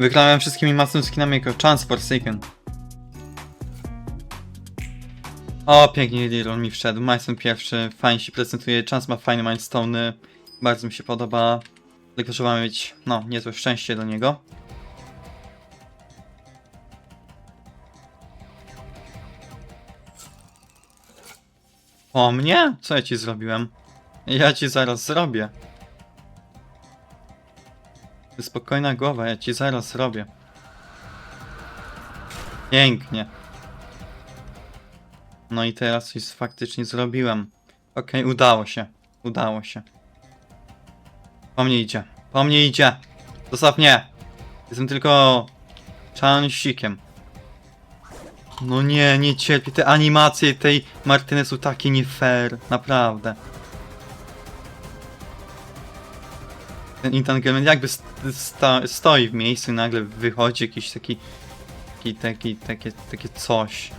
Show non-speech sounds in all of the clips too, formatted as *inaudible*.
Wygrałem wszystkimi mocnymi skinami jako Chance Forsaken. O, pięknie Liron mi wszedł. Majson pierwszy, fajnie się prezentuje. Chance ma fajne milestone'y. Bardzo mi się podoba. Tylko trzeba mieć, no, niezłe szczęście do niego. O mnie? Co ja ci zrobiłem? Ja ci zaraz zrobię. Spokojna głowa, ja ci zaraz zrobię. Pięknie. No i teraz coś faktycznie zrobiłem. Okej, udało się. Udało się. Po mnie idzie. Po mnie idzie. Zostaw mnie. Jestem tylko czansikiem. No nie, nie cierpię. Te animacje tej Martyny są takie nie fair. Naprawdę. Ten entanglement jakby st sta stoi w miejscu i nagle wychodzi jakiś taki... Taki, taki, takie, takie coś.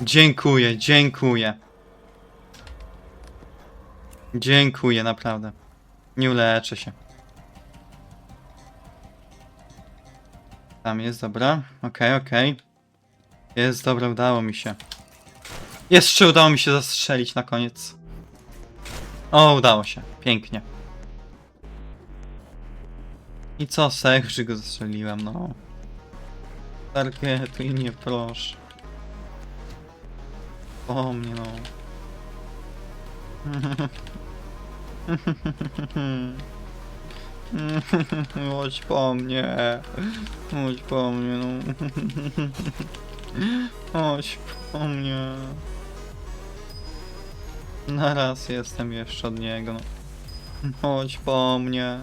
Dziękuję, dziękuję. Dziękuję, naprawdę. Nie uleczę się. Tam jest, dobra. Okej, okej. Jest, dobra, udało mi się. Jeszcze udało mi się zastrzelić na koniec. O, udało się. Pięknie. I co, sech, że go zastrzeliłem, no. Targetuj nie, proszę. O mnie, no. *laughs* Chodź po mnie. Chodź po mnie, no. *laughs* Chodź po mnie. Na raz jestem jeszcze od niego. Chodź po mnie.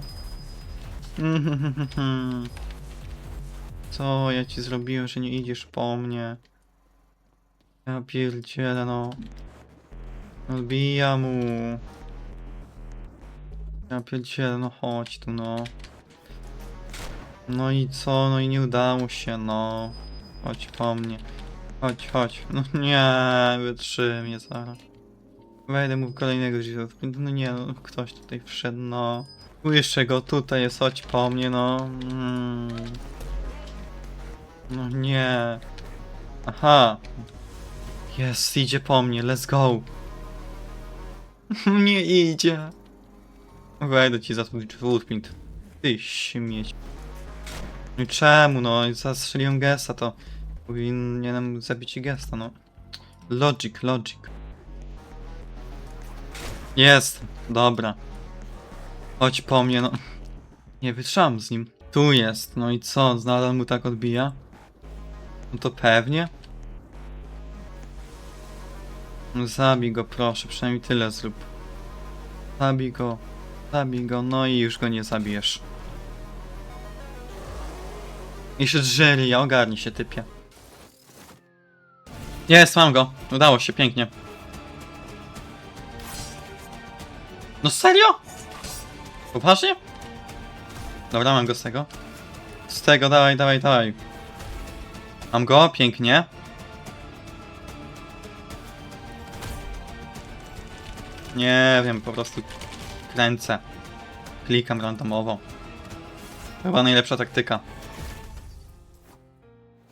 Co ja ci zrobiłem, że nie idziesz po mnie? Ja pierdzielę, no. Odbija mu. Ja pierdzielę, no chodź tu, no. No i co? No i nie udało się, no. Chodź po mnie. Chodź, chodź. No nie, wytrzy mnie zaraz. Wejdę mu kolejnego życia. No nie, no ktoś tutaj wszedł, no. Jeszcze go, tutaj jest, chodź po mnie, no. Mm. No nie. Aha. Jest, idzie po mnie, let's go. *laughs* nie idzie. Wejdę ci za twój footprint. Ty śmieć. No czemu, no? Zastrzeliłem gesta, to powinienem zabić i gesta, no. Logic, logic. Jest, dobra. Chodź po mnie, no. Nie wytrzymam z nim. Tu jest, no i co? Nadal mu tak odbija? No to pewnie. No zabij go, proszę, przynajmniej tyle zrób. Zabij go, zabij go, no i już go nie zabijesz. Jeszcze Jerry, ogarnij się, typie. Jest, mam go. Udało się, pięknie. No serio? Poważnie? Dobra, mam go z tego. Z tego, dawaj, dawaj, dawaj. Mam go, pięknie. Nie wiem, po prostu kręcę. Klikam randomowo. Chyba najlepsza taktyka.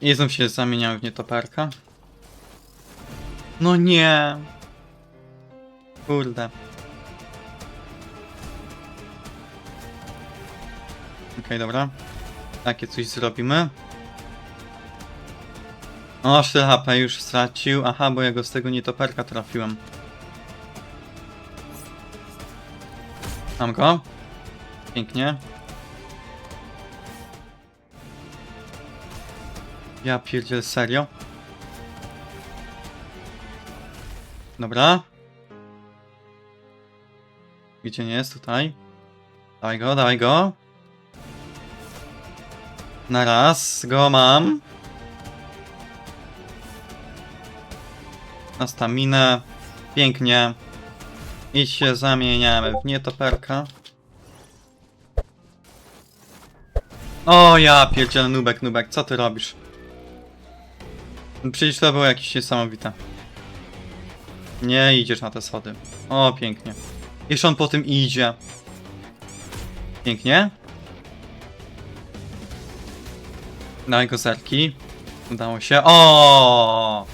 I znów się zamieniam w nietoperka. No nie. Kurde. Dobra. Takie coś zrobimy. O, 4 HP już stracił. Aha, bo ja go z tego nietoperka trafiłem. Mam go. Pięknie. Ja pierdziel serio. Dobra. Gdzie nie jest? Tutaj. Dawaj go, dawaj go. Na raz go mam. Na staminę. Pięknie. I się zamieniamy w nietoperka. O ja pierdzielę nubek, nubek, co ty robisz? Przecież to było jakieś niesamowite. Nie idziesz na te schody. O, pięknie. Jeszcze on po tym idzie. Pięknie. Daj go zerki. Udało się. O!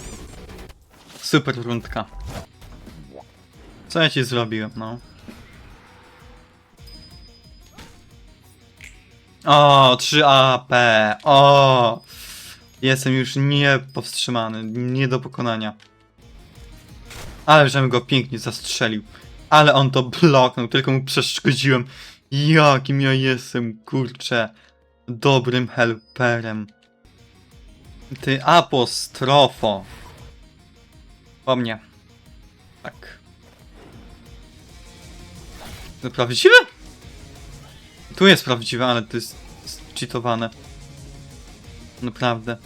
Super rundka. Co ja ci zrobiłem, no? O, 3 AP. O! Jestem już niepowstrzymany, nie do pokonania. Ale żebym go pięknie zastrzelił. Ale on to bloknął, tylko mu przeszkodziłem. Jakim ja jestem, kurczę, dobrym helperem. Ty apostrofo. Po mnie. Tak. To prawdziwe? Tu jest prawdziwe, ale to jest cheatowane. Naprawdę.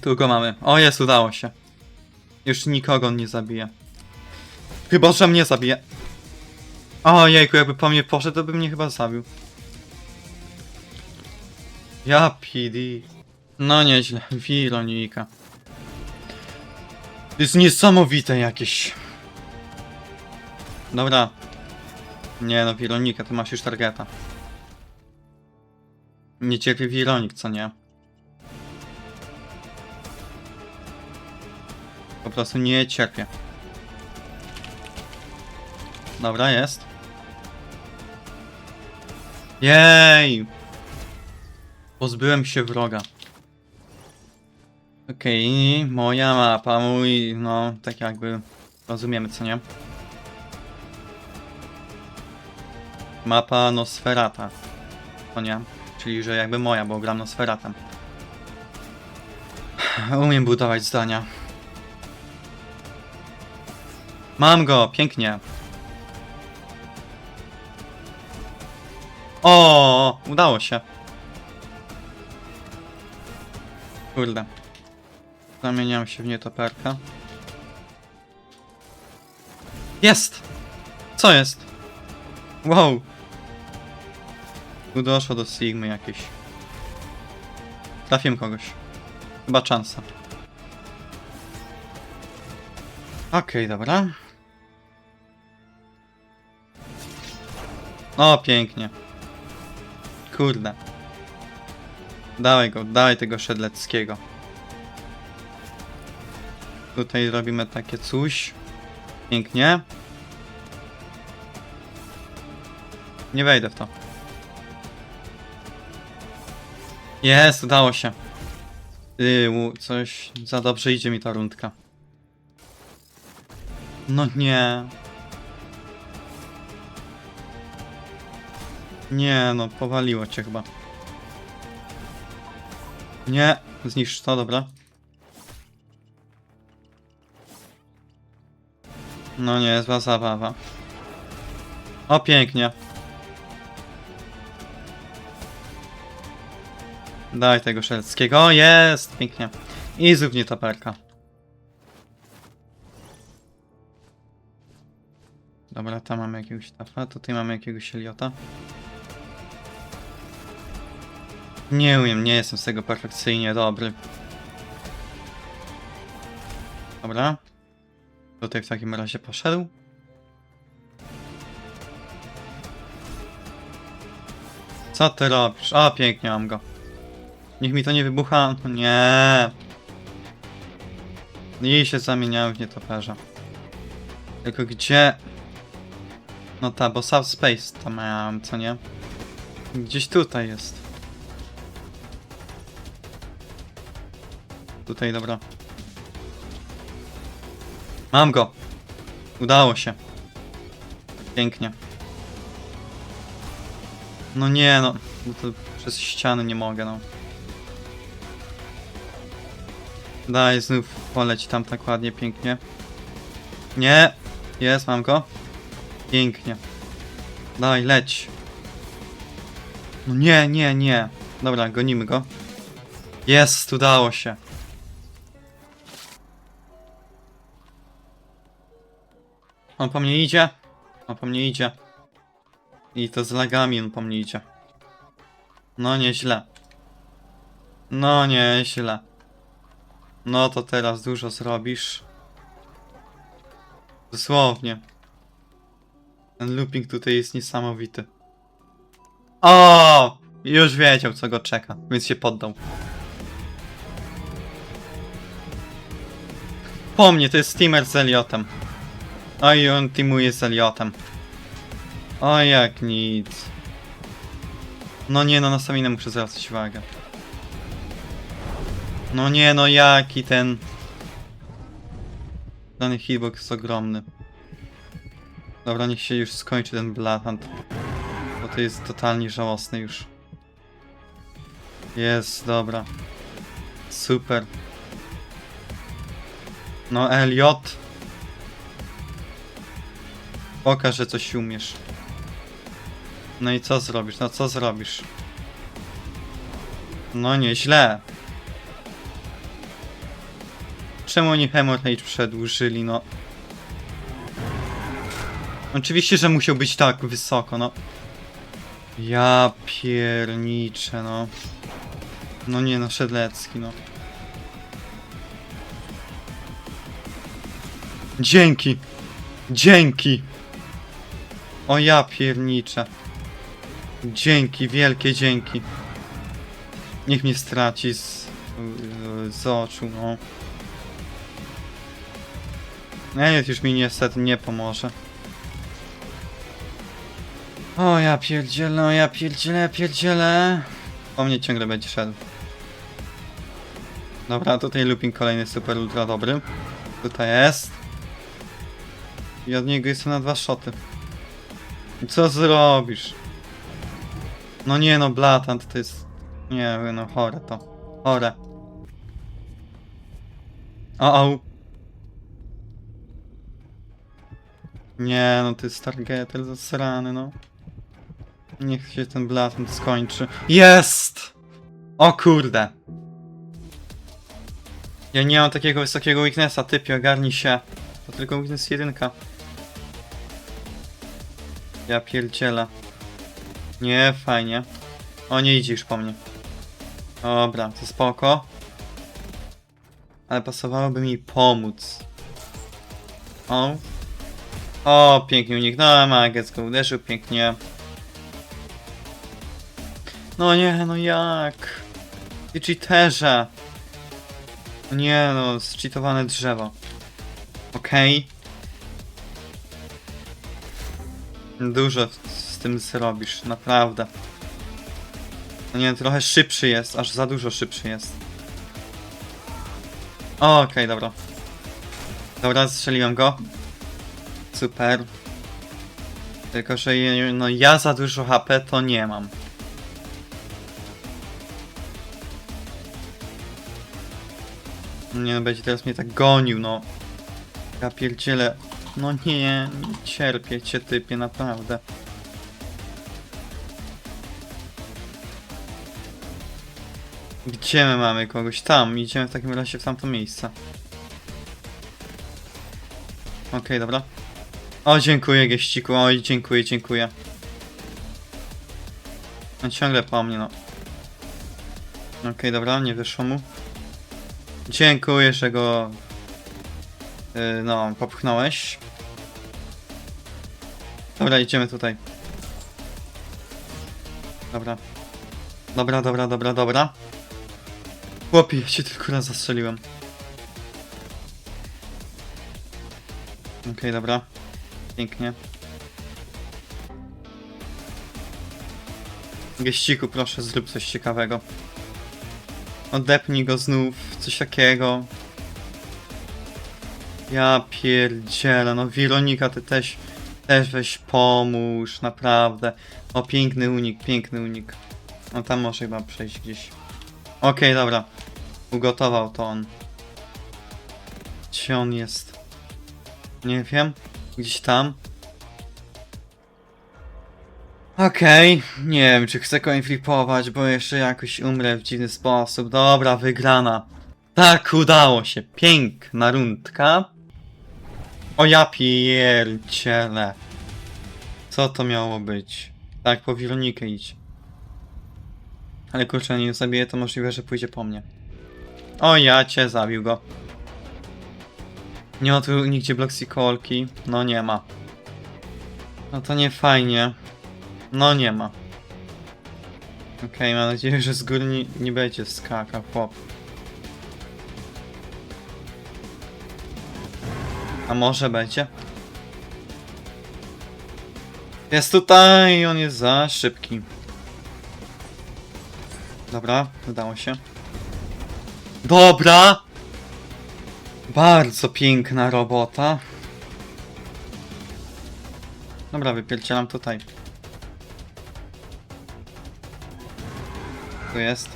Tu go mamy. O, jest, udało się. Już nikogo nie zabije. Chyba, że mnie zabije. O jejku, jakby po mnie poszedł, to by mnie chyba zabił. Ja PD. No nieźle, *laughs* Wironika. To jest niesamowite jakieś. Dobra. Nie no, Wironika, ty masz już targeta. Nie cierpię Wironik, co nie? Po prostu nie cierpię. Dobra, jest. Jej! Pozbyłem się wroga. Okej, moja mapa, mój, no, tak jakby rozumiemy, co nie? Mapa Nosferata. To nie? Czyli, że jakby moja, bo gram Nosferatem. Umiem budować zdania. Mam go, pięknie. O, udało się. Kurde. Zamieniam się w nietoperka. Jest! Co jest? Wow. Tu doszło do Sigmy jakieś. Trafiłem kogoś. Chyba czansa. Okej, dobra. O, pięknie. Kurde. Dawaj go, dawaj tego Szedleckiego. Tutaj robimy takie coś. Pięknie. Nie wejdę w to. Jest, udało się. Tyłu, coś za dobrze idzie mi ta rundka. No nie. Nie, no, powaliło cię chyba. Nie, zniszcz to, dobra. No nie, zła zabawa. O, pięknie. Daj tego szelckiego. O, jest! Pięknie. I zrób nietoperka. Dobra, tam mamy jakiegoś tafa, tutaj mamy jakiegoś Eliota. Nie umiem, nie jestem z tego perfekcyjnie dobry. Dobra. Tutaj w takim razie poszedł. Co ty robisz? O, pięknie mam go. Niech mi to nie wybucha. Nie. I się zamieniałem w nietoperza. Tylko gdzie... No ta, bo South Space tam miałem, co nie? Gdzieś tutaj jest. Tutaj, dobra. Mam go. Udało się. Pięknie. No nie no, bo to przez ściany nie mogę no. Daj, znów poleć tam tak ładnie, pięknie. Nie! Jest, mam go. Pięknie. Daj, leć. No nie, nie, nie. Dobra, gonimy go. Jest, udało się. On po mnie idzie. On po mnie idzie. I to z lagami on po mnie idzie. No nieźle. No nieźle. No to teraz dużo zrobisz. Dosłownie. Ten looping tutaj jest niesamowity. O! Już wiedział, co go czeka, więc się poddał. Po mnie, to jest steamer z Eliotem. Oj, on teamuje z Eliotem. O, jak nic. No nie, no na staminę muszę zwracać uwagę. No nie, no jaki ten... Dany hitbox jest ogromny. Dobra, niech się już skończy ten blatant. Bo to jest totalnie żałosne już. Jest, dobra. Super. No Elliot. Pokaż, że coś umiesz. No i co zrobisz? No co zrobisz? No nieźle. Czemu oni Hemorrhage przedłużyli, no? Oczywiście, że musiał być tak wysoko, no. Ja pierniczę, no. No nie, no Szedlecki, no. Dzięki! Dzięki! O ja pierniczę. Dzięki, wielkie dzięki. Niech mnie straci z, z oczu, no. Elliot już mi niestety nie pomoże. O ja pierdzielę, o ja pierdzielę, pierdzielę. O mnie ciągle będzie szedł. Dobra, tutaj looping kolejny super ultra dobry. Tutaj jest. I od niego jestem na dwa shoty. Co zrobisz? No nie no, Blatant to jest... Nie no, chore to. Chore. O, o. Nie no, to jest targeter zasrany, no. Niech się ten Blatant skończy. Jest! O kurde. Ja nie mam takiego wysokiego weaknessa, typie, ogarnij się. To tylko weakness jedynka. Ja pierdzielę. Nie, fajnie. O, nie idzie już po mnie. Dobra, to spoko. Ale pasowałoby mi pomóc. O. O, pięknie uniknąłem, a Getz go uderzył, pięknie. No nie, no jak? Ty cheaterze. Nie no, zcheatowane drzewo. Okej. Dużo z- tym zrobisz, naprawdę. No nie, trochę szybszy jest, aż za dużo szybszy jest. Okej, dobra. Dobra, strzeliłem go. Super. Tylko, że no ja za dużo HP to nie mam. Nie no, będzie teraz mnie tak gonił, no. Ja pierdzielę. No nie, nie cierpię cię typie, naprawdę. Gdzie my mamy kogoś? Tam, idziemy w takim razie w tamto miejsce. Okej, dobra. O, dziękuję geściku, oj, dziękuję, dziękuję. On ciągle po mnie, no. Okej, dobra, nie wyszło mu. Dziękuję, że go... Yy, no, popchnąłeś. Dobra, idziemy tutaj. Dobra. Dobra, dobra, dobra, dobra. Chłopie, ja cię tylko raz zastrzeliłem. Okej, dobra. Pięknie. Geściku, proszę, zrób coś ciekawego. Odepnij go znów, coś takiego. Ja pierdzielę, no Weronika, ty też, też weź pomóż, naprawdę. O, piękny unik, piękny unik. No tam może chyba przejść gdzieś. Okej, dobra. Ugotował to on. Gdzie on jest? Nie wiem. Gdzieś tam. Okej, nie wiem czy chcę coin flipować, bo jeszcze jakoś umrę w dziwny sposób. Dobra, wygrana. Tak, udało się. Piękna rundka. O ja pierdzielę. Co to miało być? Tak, po Weronikę idź. Ale kurczę, nie zabiję, to możliwe, że pójdzie po mnie. O ja cię, zabił go. Nie ma tu nigdzie Bloxy Kolki. No nie ma. No to nie fajnie. No nie ma. Okej, mam nadzieję, że z góry nie, nie będzie skakał chłop. Może będzie? Jest tutaj, on jest za szybki. Dobra, udało się. Dobra! Bardzo piękna robota. Dobra, wypierdzielam tutaj. Tu jest.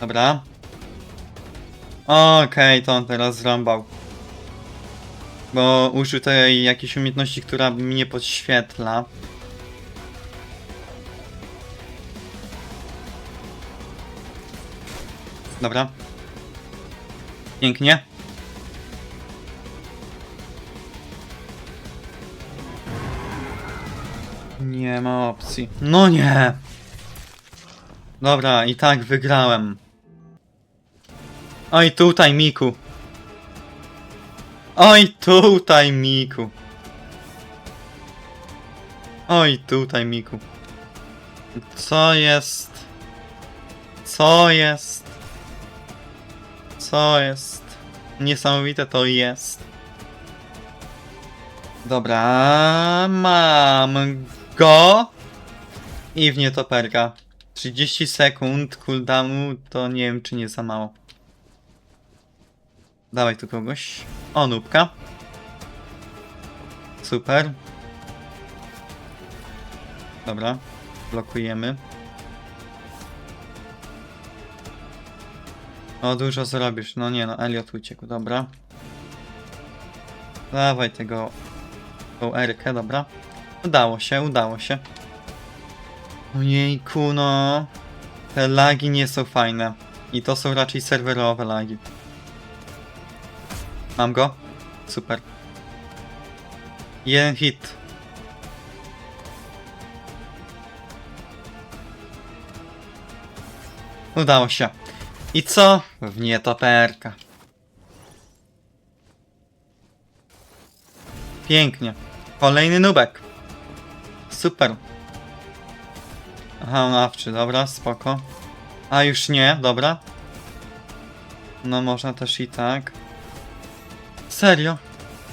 Dobra. Okej, to on teraz zrąbał. Bo użył tej jakiejś umiejętności, która mnie podświetla. Dobra. Pięknie. Nie ma opcji. No nie! Dobra, i tak wygrałem. Oj, tutaj, Miku. Oj, tutaj, Miku. Oj, tutaj, Miku. Co jest? Co jest? Co jest? Niesamowite to jest. Dobra, mam go. I w nietoperka. 30 sekund cooldownu to nie wiem czy nie za mało. Dawaj tu kogoś. O, nubka. Super. Dobra, blokujemy. O, dużo zrobisz. No nie no, Elliot uciekł, dobra. Dawaj tego... tą Erkę, dobra. Udało się, udało się. Ojejku, no. Te lagi nie są fajne. I to są raczej serwerowe lagi. Mam go? Super. Jeden hit. Udało się. I co? W nietoperka. Pięknie. Kolejny nubek. Super. Aha, nawczy, dobra, spoko. A już nie, dobra. No można też i tak. Serio?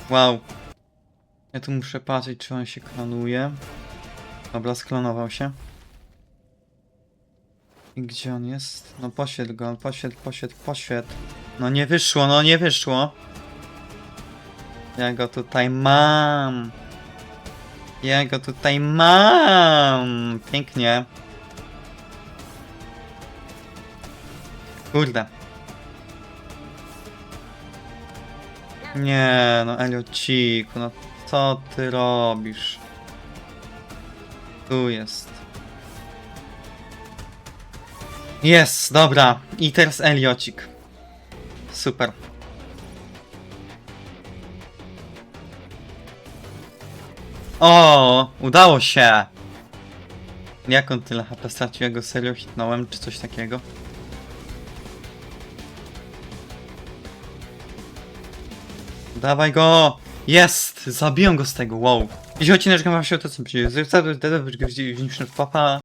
Wow. Ja tu muszę patrzeć, czy on się klonuje. Dobra, sklonował się. I gdzie on jest? No poświet go, poświet, poświet, poświet. No nie wyszło, no nie wyszło. Ja go tutaj mam. Ja go tutaj mam. Pięknie. Kurde. Nie, no Eliociku, no co ty robisz? Tu jest. Jest, dobra. I teraz Eliocik. Super. O, udało się! Jak on tyle HP stracił? Go serio hitnąłem, czy coś takiego? Dawaj go! Jest! Zabiłem go z tego, wow! Jeśli odcinek wam się to co będzie, papa.